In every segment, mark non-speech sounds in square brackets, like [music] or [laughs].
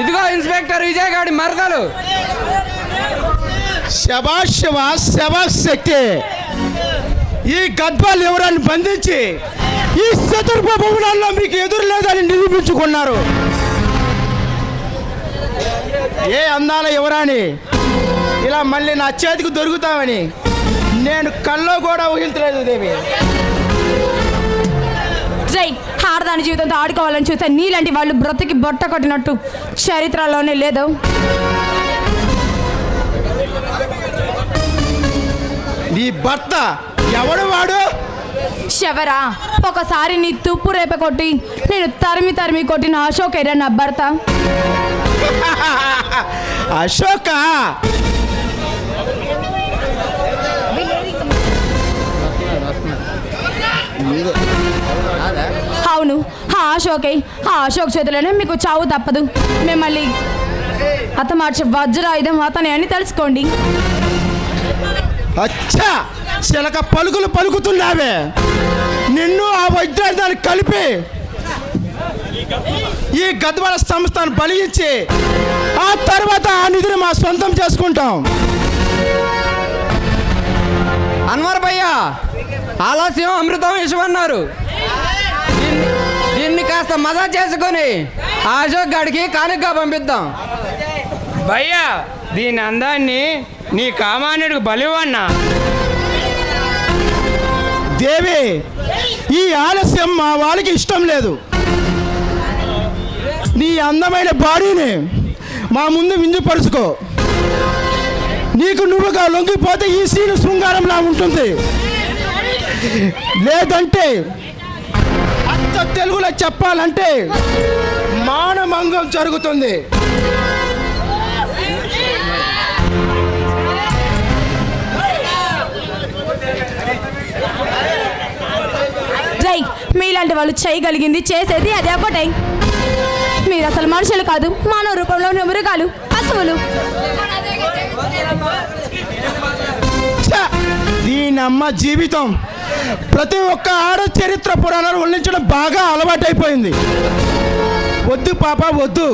ఇదిగో ఇన్స్పెక్టర్ విజయ్ గారి మరదలు. శక్తి ఈ గద్వాలు ఎవరాన్ని బంధించి ఈ చతుర్భ భవనాల్లో మీకు ఎదురు లేదని నిరూపించుకున్నారు. ఏ అందాల యువరాణి ఇలా మళ్ళీ నా చేతికి దొరుకుతామని నేను కల్లో కూడా ఊహించలేదు దేవి. జై ఆడదాని జీవితంతో ఆడుకోవాలని చూస్తే నీలాంటి వాళ్ళు బ్రతికి బొట్ట కొట్టినట్టు చరిత్రలోనే లేదు. నీ భర్త ఎవడు వాడు? శవరా ఒకసారి నీ తుప్పు రేప కొట్టి నేను తరిమి తరిమి కొట్టిన అశోక్ ఏరా నా భర్త? [laughs] అశోక? అవును. ఆ అశోకే. ఆ అశోక్ చేతిలోనే మీకు చావు తప్పదు. మిమ్మల్ని అతమార్చే వజ్రాయుధం అతనే అని తెలుసుకోండి. అచ్చా! చిలక పలుకులు పలుకుతున్నావే. నిన్ను ఆ వజ్రాయుధాన్ని కలిపి ఈ గద్వాల సంస్థను బలిగించి ఆ తర్వాత ఆ నిధిని మా సొంతం చేసుకుంటాం. అన్వర్ భయ్య ఆలస్యం అమృతం విషమన్నారు దీన్ని కాస్త మజా చేసుకొని అశోక్ గాడికి కానుకగా పంపిద్దాం. భయ్యా దీని అందాన్ని నీ కామానుడికి బలివన్నా దేవి ఈ ఆలస్యం మా వాళ్ళకి ఇష్టం లేదు. నీ అందమైన బాడీని మా ముందు వింజుపరుచుకో నీకు నువ్వుగా లొంగిపోతే ఈ సీను శృంగారంలా ఉంటుంది. లేదంటే అంత తెలుగులో చెప్పాలంటే మానమంగం జరుగుతుంది. మీలాంటి వాళ్ళు చేయగలిగింది చేసేది అదే ఒకటే మీరు అసలు మనుషులు కాదు మానవ రూపంలో మృగాలు పశువులు! దీనమ్మ జీవితం. ప్రతి ఒక్క ఆడ చరిత్ర పురాణాలు వర్ణించడం బాగా అలవాటైపోయింది. వద్దు పాప వద్దు.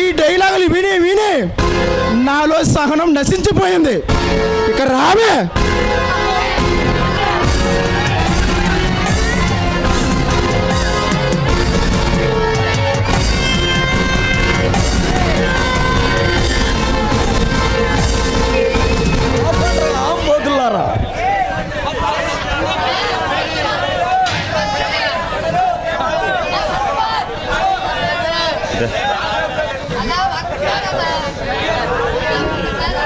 ఈ డైలాగులు విని విని నాలో సహనం నశించిపోయింది. ఇక రావే.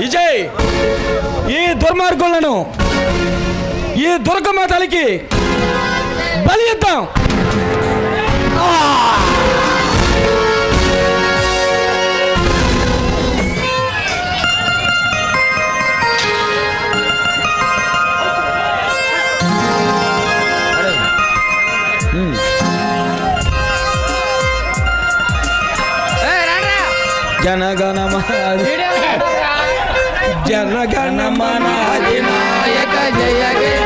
విజయ్ ఈ దుర్మార్గులను ఈ దుర్గమ్మ తల్లికి బలి ఇద్దాం. ఏయ్, రండ్రా. జనగణమనాది జయ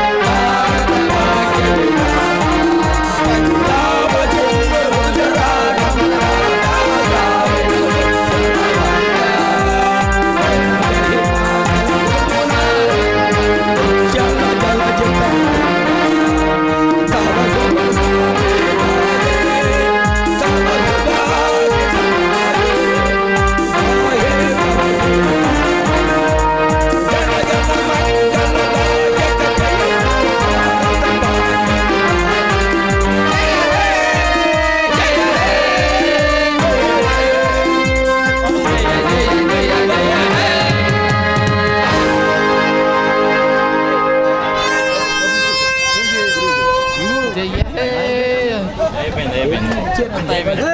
జయ హే